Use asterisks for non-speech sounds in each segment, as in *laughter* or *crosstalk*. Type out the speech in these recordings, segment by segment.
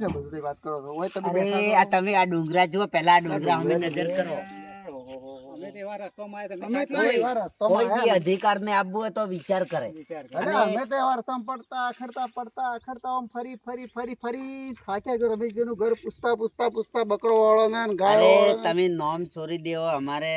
રામ છે બધું વાત કરો છો? ઓય તમે અરે આ તમે આ ડુંગરા જુઓ પહેલા આ ડુંગરા અમે નજર કરો. અધિકાર ને આપવું હોય તો વિચાર કરે. અમે તો એવા રસ્તામાં પડતા આમ ફરી ફરી ફરી ફરી થાક્યા ગયો રમેશભાઈ નું ઘર પૂછતા પૂછતા પૂછતા બકરો વાળો ને. તમે નોમ છોડી દેવો અમારે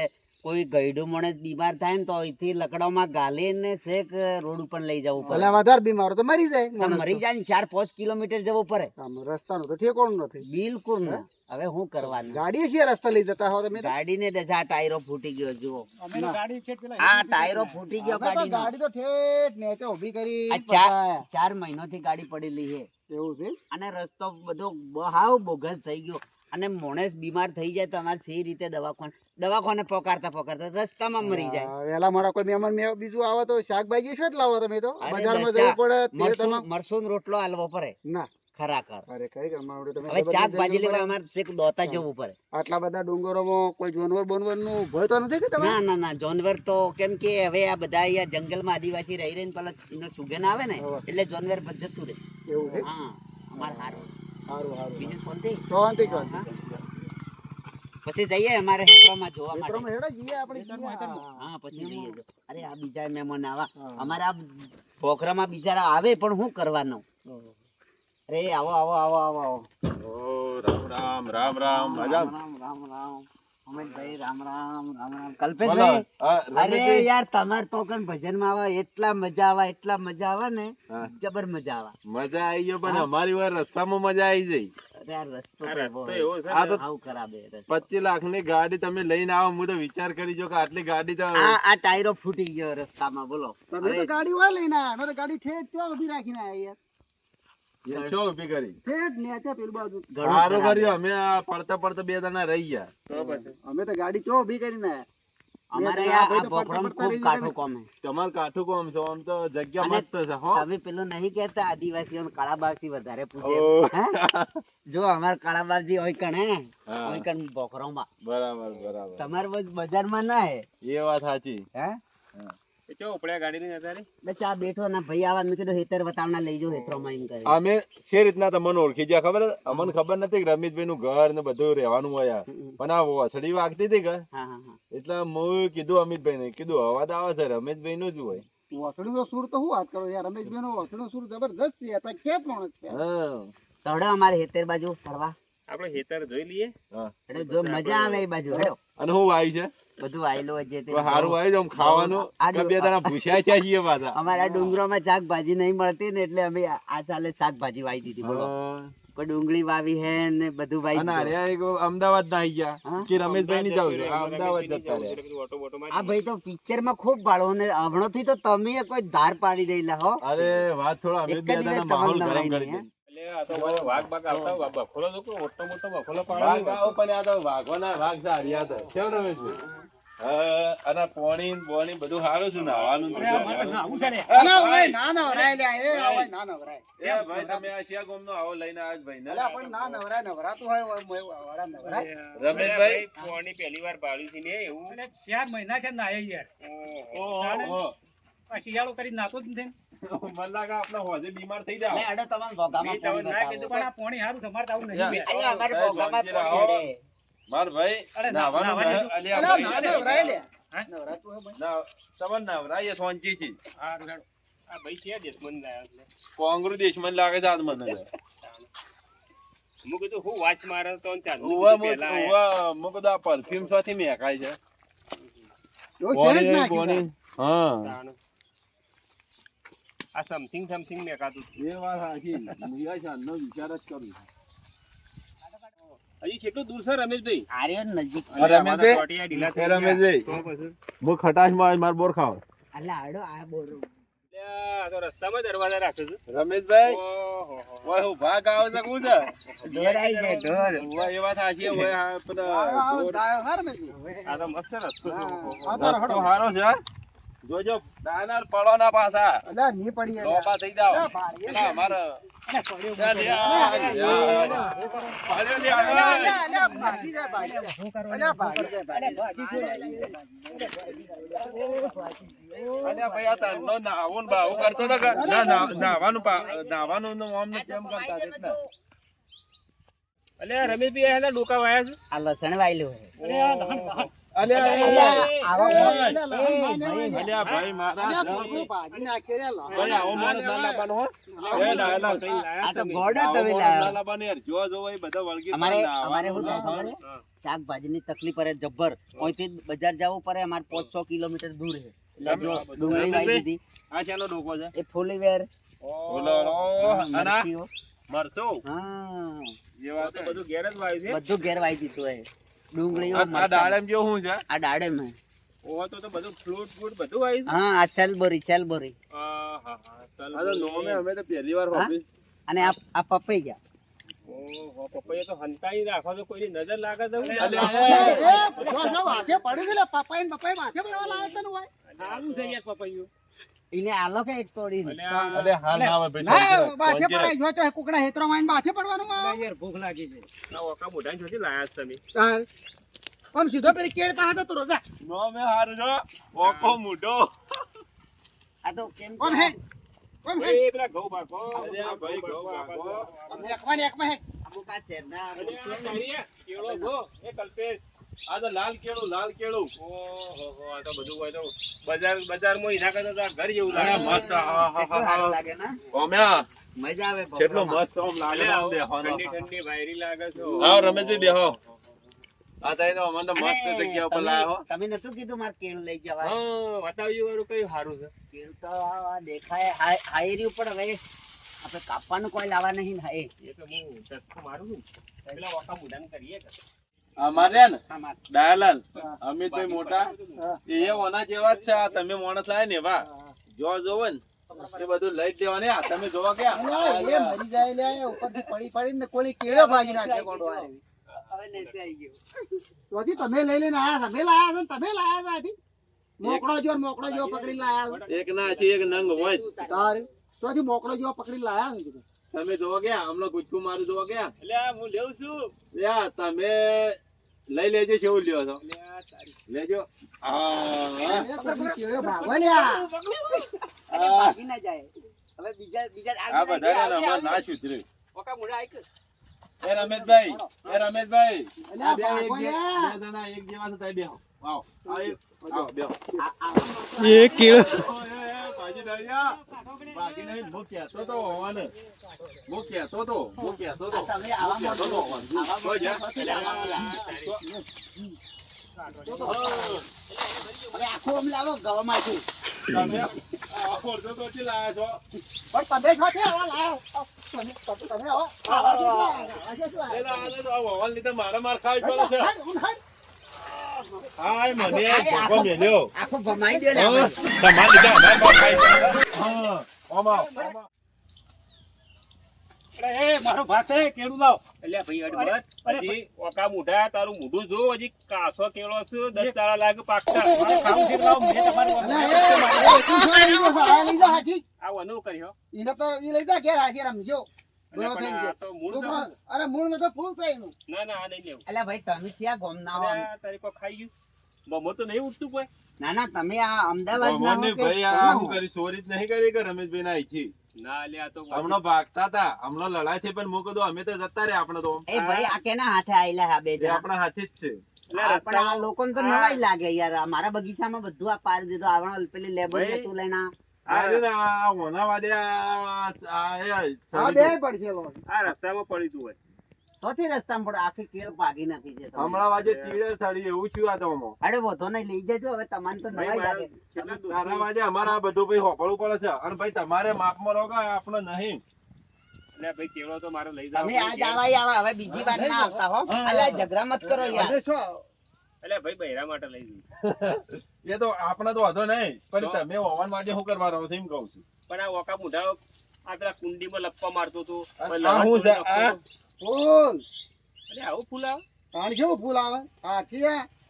કોઈ ગયડું માણસ બીમાર થાય ને તો અહીંથી લકડામાં ગાલીને શેક રોડ ઉપર લઈ જવું પડે. વધારે બીમાર તો મરી જાય મરી જાય ને ચાર પાંચ કિલોમીટર જવું પડે. આમ રસ્તાનું તો ઠેકોણું નથી. બિલકુલ ના. હવે હું કરવાનું? ગાડી છે રસ્તા લઈ જતા હો તમે તો. ગાડીને દશા આ ટાયરો ફૂટી ગયો જુઓ. ના. આ ટાયરો ફૂટી ગયો ગાડી ગાડી તો ઠેઠ નેચે ઊભી કરી ચાર મહિનો થી ગાડી પડેલી છે. એવું છે? અને રસ્તો બધો બહાવ બોગસ થઈ ગયો. અને માણસ બીમાર થઈ જાય તો અમારે સી રીતે દવાખાને દવાખાને પકારતા પકારતા રસ્તામાં મરી જાય. વેલા મારા કોઈ મહેમાન મેં બીજું આવે તો શાકભાજી શું લાવો તમે તો? બજારમાં જવું પડે મરસું રોટલો હાલવો પડે. ના. ખરાખર અરે કઈ ગમાવડે તમે હવે ચાક ભાજી લેવા અમારે દોતા જવું પડે. આટલા બધા ડુંગરોમાં કોઈ જાનવર બોનવરનું ભય તો નથી કે તમે? ના ના ના જાનવર તો કેમ કે હવે આ બધા અહીંયા જંગલમાં આદિવાસી રહી રહીને પેલા એનો સુગંધ આવે ને એટલે જાનવર જતું રહે. એવું છે? હા અમારે સારું સારું સારું બીજું શાંતિ? શાંતિ શાંતિ. પછી જઈએ અમારે હેઠળમાં જોવા માટે. હેડો જઈએ આપણે હા પછી જઈએ અરે આ બીજા મહેમાન આવા. હા. અમારા ભોખરામાં બિચારા આવે પણ શું કરવાનો? અરે આવો આવો આવો આવો આવો. ઓ રામ રામ રામ. રામ રામ રામ રામ. અમિતભાઈ રામ રામ રામ રામ. કલ્પેશભાઈ અરે યાર તમાર તો કણ ભજનમાં આવે એટલા મજા આવે એટલા મજા આવે ને જબર મજા આવે. મજા આવી ગયો પણ અમારી વાર રસ્તામાં મજા આવી જઈ અરે રસ્તો તો એવો આ તો હાવ ખરાબ એ રસ્તો. પચીસ લાખની ગાડી તમે લઈને આવો હું તો વિચાર કરી જો કે આટલી ગાડી તો આ આ ટાયરો ફૂટી ગયો રસ્તામાં બોલો. ગાડી હોય લઈને ગાડી ઠેઠ ત્યાં રાખીને યાર ઊભી કરી? ઠેઠ બાજુ. સારું કર્યું અમે પડતા પડતા બે જણા રહી ગયા. અમે તો ગાડી ચો ઊભી કરીને અમારે બે આ ભાઈ તો આ ભોખરામાં પડતા ખૂબ પડતા કાઠું કોમ તમારે કાઠું કોમ છો આમ તો જગ્યા મસ્ત છે હો. તમે પેલું નહીં કહેતા આદિવાસીઓ કાળાબાગથી વધારે પૂછે હે? જો અમાર કાળાબાગજી હોય કણે હોય કણ ભોખરામાં. બરાબર બરાબર. તમારે બજારમાં ના હે? એ વાત સાચી. હે. બે ચા બેઠો ના ભાઈ આવા મેં કીધું હેતર વતાવના લઈ જાઓ હેતરોમાં એમ કરે અમે શે રીતના તમને ઓળખી ગયા ખબર અમને ખબર નથી રમેશભાઈ નું ઘર ને બધું રહેવાનું હોય પણ આ વસડી વાગતી હતી કે હા હા હા. એટલે હું કીધું અમિતભાઈ ને કીધું અવાજ આવે છે રમેશભાઈ નું જ હોય. વસડીનો સૂર તો હું વાત કરો? યાર રમેશભાઈ નો વસડીનો સૂર જબરજસ્ત છે આપણે ખેત માણસ છે? હા. અમારે હેતર બાજુ ફરવા આપણે ખેતર જોઈ લઈએ. જો મજા આવે એ બાજુ અને હું વાય છે? બધું આયલો જે તે સારું આવી વાય ખાવાનું. બે દાણા ભૂસ્યા છે છીએ પાછા. અમારા ડુંગરોમાં શાકભાજી નહીં મળતી ને એટલે અમે આ ચાલે શાકભાજી વાવી દીધી બોલો. પણ ડુંગળી વાવી હે ને બધું વાવી ના રે અમદાવાદ ના આવી ગયા. કે રમેશભાઈ ની જાવ આ અમદાવાદ જતા બોટો આ ભાઈ તો પિક્ચરમાં ખૂબ ભાડો ને હમણાં થી તો તમે કોઈ ધાર પાડી દેલા હો. અરે વાત થોડો અમે બે દાણા માહોલ ગરમ કરી અને પોણી ને બોણી બધું સારું છે? નાવાનું ને બધું સારું. ના. ભાઈ. ના ના વરાય લ્યા એ આ ભાઈ ના નવરાય. ભાઈ તમે આ શિયા ગામનો આવો લઈને આવ્યા ભાઈ ને પણ ના નવરાય નવરાતું હોય નવરાય. રમેશભાઈ? પોણી પહેલી વાર પાડ્યું છે ને એવું. ચાર મહિના છે ના યાર. ઓહો. શિયાળો કરી નાતો જ નથી મને લાગે આપણે હોજે બીમાર થઈ જાય જાવ હેડો તમારે ભોગામાં મેં પાણી ના. કીધું પણ આ પોણી હારું તમાર તો નહીં યા. બે. અહીંયા અમારે ભોગામાં પાણી રાખો. માર ભાઈ અરે નાવાનું અલ્યા ભાઈ. ના નવરાય લે હા? નવરાતું હે ભાઈ ના તમને નવરાય એ સોંચી છે હારું. આ ભાઈ છે દેશમન લાયા એટલે. કોંગ્રુ દેશમાં લાગે છે આજ મને તો. હું કીધું હું વાચ મારે તો ચાંદની હુવા હુવા મુ-. કીધું આ પરફ્યુમ સાથે મેકાય છે બોની બોણી હા. આ સમથિંગ સમથિંગ મેકાતું હતું. એ વાત સાચી મુયા શાનનો વિચાર જ કરું હજી કેટલું દૂર છે રમેશભાઈ આર્યો નજીક રમેશભાઈ, રમેશભાઈ. હું ખટાશમાં માર બોર ખાવ અલા આડો આ બોર એટલે આ તો રસ્તામાં દરવાજા રાખે છે રમેશભાઈ ઓહો. ઓય હું ભાગ આવે છે કું છે ઢોર આઈ જાય ઢોર ઓય એ વાત સાચી ઓય આ પેલા આવો, આવો, મેં. આ તો મસ્ત રસ્તો. હારો છે હા? જોજો દાનાર પડો ના પાછા. અલ્યા ની પડી. લોપા થઈ જાવ ને માર. અલે રમેશભાઈ એના ડોકા વાયા છે. આ લસણ વાયેલું હોય ને. તકલીફ પડે જબ્બર. અહીંથી બજાર જવું પડે અમારે પાંચ છ કિલોમીટર દૂર છે. ડુંગળી વાવી દીધી. આ ચાલો ડોકો છે? એ ફૂલીવેર. હા. બધું ઘેર જ વાવ્યું છે? બધું ઘેર વાવી દીધું ડુંગળીઓ આ- આ દાડમ જો હું છે? આ દાડમ હે. ઓ તો તો બધું ફ્રૂટ ફ્રૂટ બધું આવી હા આ સેલબરી સેલબરી. હા હા હા તો નોમે અમે તો પહેલી વાર હા? વાપરી. અને આ આ પપૈયા. ઓહો પપ્પાએ તો હંતાઈ રાખો તો કોઈની નજર લાગે તો જો, જો, વાંચે પડ્યું છે લે, પપ્પાએ ને બપ્પાએ પડવા લાવ્યા તને હોય. સારું છે યાર પપૈયું. એને આલો કે એક તોડી અરે હા અલ્યા, હાલ ના આવે ભાઈ, ના, રાખ. પડાય, જો તો કુકડા હેતરો માં બાથે પડવાનું. અરે યાર ભૂખ લાગી છે. ના ઓકા મોઢાને છોડી લાયા છે તમે. આમ સીધો પેલી કેડ પાસે તો રોજા. નો મે હાર જો. ઓકો મૂઢો. આ તો કેમ કોમ હે. કોમ હે. એ પેલા ઘઉં પાકો. અલ્યા, ભાઈ, ઘઉં બાકો અમે એકમાં એકમાં હે. અમુક આ શેરના અલે કેળો ઘો, એ કલ્પેશ. આ તો લાલ કેળું લાલ કેળું. ઓહો આ તો બધું હોય તો બજાર બજારમાં એના કરતા તો ઘર જેવું લાગે. મસ્ત હા, હા, હા. લાગે ને? ઓમ્યા, મજા આવે કેટલું મસ્ત આમ લાગે આમ આવો, ઠંડી ઠંડી વાયરી લાગે છો. હા રમેશજી બેહો. આ તો અમને તો મસ્ત જગ્યા ઉપર તમે- લાયો તમે નતું કીધું મારે કેળ લઈ જવાય હા બતાવજો વાળું કયું સારું છે? કેળ તો દેખાય હાય- હાયરી ઉપર હવે આપણે કાપવાનું કોઈ લાવવા નહીં ને એ. તો હું ચસ્કો મારું. છું. પેલા ઓકા મુઢાને કરીએ કે. અમારે ને? દયાલાલ અમિતભાઈ મોટા. એ ઓના જેવા જ છે. આ તમે માણસ લાયા ને એવા. જો જોવો ને એ બધું લઈ દેવાની. આ તમે જોવા ક્યાં એ મરી જાય લે, ઉપરથી પડી પડીને કોળી કેળો ભાગી નાખે તોથી તમે લઈ લઈને આયા તમે લાયા છો તમે લાયા છો આથી? મોકળો જો મોકળો જો પકડી લાયા એક ના છે એક નંગ હોય. તારે. તોથી મોકળો જો પકડી લાયા છો. તમે જોવા ગયા? હમણાં ગુજકુ મારું જોવા ગયા? એટલે હું લેવું છું. યા તમે લઈ લેજો લ્યો છો એટલે આ તારી લેજો. હા એ પછી કેળો ભાગવા લ્યા. કે. એ રમેશભાઈ એ રમેશભાઈ. એક ભાગો જે- લ્યા. બે જણા એક જેવા છે આવો નહીં, કહેતો તો હોવાને. કહેતો તો, કહેતો તો. તમે તો. હવે આખું લાવો તમે તો ચી લાયા છો? પણ તમે છો તે લાયા. તમે તમે- લીધે મારે માર ખાવી પડે છે. આખું ભમાઈ દો લે હા, આપણે. તમારે લીધે અમારે માર ખાવી પડે. હા, આમ આવો, આમ આવો. અરે એ મારો ભાત કેળું લાવ એટલે ભાઈ અડબત પછી ઓકા મુઢા તારું મોઢું જો હજી કાસો કેળો છે દસ તારા લાગે પાકતા ખાવું છે તો લાવો મેં તમારું? આ વનુ કર્યો એને તો એ લઈ જા ઘેર હાજી રમજો એટલે થઈ ગયો તો મૂળ છોકરો, છે. અરે મૂળ ને તો ફૂલ થાય એનું. ના ના આ નહીં લેવું. અલ્યા ભાઈ તમે છે ગોમના હો. અરે આ ખાઈ ગયું? બમો તો નહીં ઉઠતું કોઈ? ના ના તમે આ અમદાવાદ ના ભગવાનની ભાઈ આ શું કરી ચોરી જ નહીં કરી કે રમેશભાઈ ના આઈથી. ના લે આ તો હમણાં ભાગતા હતા હમણાં લડાઈ થઈ પણ મૂકો દો અમે તો જતા રે આપણે તો. એ ભાઈ આ કેના હાથે આયેલા આ બે જણા? આપણા હાથે જ છે. પણ આપણે આ લોકોને તો નવાઈ લાગે યાર. આ મારા બગીચામાં બધું આ પાર દીધો. આવણ પેલી લેબર. લેતું લઈને આ. આ આ આ- આ આ આ તમારે તો ભાઈ નવાઈ મારા લાગે. કેટલા દૂધ- તારા વાજે અમારે બધું ભાઈ હોપડવું પડે છે. અને ભાઈ તમારે માપમાં રહો કે આપણે નહીં? ભાઈ કેળો તો મારો લઈ જાવ તમે આજ આવા હવે બીજી વાત ના આવતા હો. ઝઘડા મત કરો યાર. એટલે ભાઈ બૈરા માટે લઈ જવું *laughs* એ તો આપણે તો વાંધો નહીં પણ તમે ઓવન વાજે શું કરવા રહો છો એમ કહું છું. પણ આ ઓકા મુઢા આ પેલા કુંડીમાં લપવા મારતો હતો આ લવાટ છે? આ ફૂલ. અરે આવું ફૂલ આવે. પાણી કેવું ફૂલ આવે? હા કે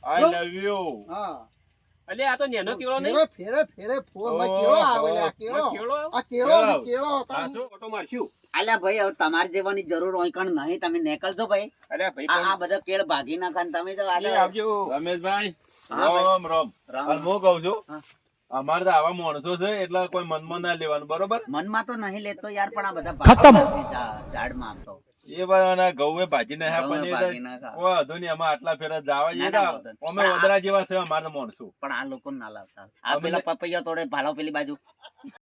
આઈ લવ યુ હા. અલે આ તો નેનો કેળો નહીં? ફેરે ફેરે ફૂલ. ફોરમાં કેળો. આવે? આ કેળો આ કેળો કેળો. શું? ઓટો મારશું. અલ્યા ભાઈ હવે તમારે જેવાની જરૂર હોય કણ નહીં તમે નીકળજો ભાઈ. અરે ભાઈ આ બધા કેળ ભાગી નાખા ને તમે તો આવજો. રમેશભાઈ રામ રામ. રામ. હું કહું છું અમારે તો આવા માણસો છે એટલે કોઈ મનમાં ના લેવાનું બરોબર? મનમાં તો નહીં લેતો યાર પણ આ બધા ખતમ. ઝાડમાં આમ એ બધા ઘઉં ભાજી ને વાંધો નહીં અમારે આટલા ફેરા જવા જઈએ અમે. વદરા જેવા છે અમારે માણસો. પણ આ લોકો ના લાવતા. આ પેલા પપૈયા તોડે ભાલો પેલી બાજુ.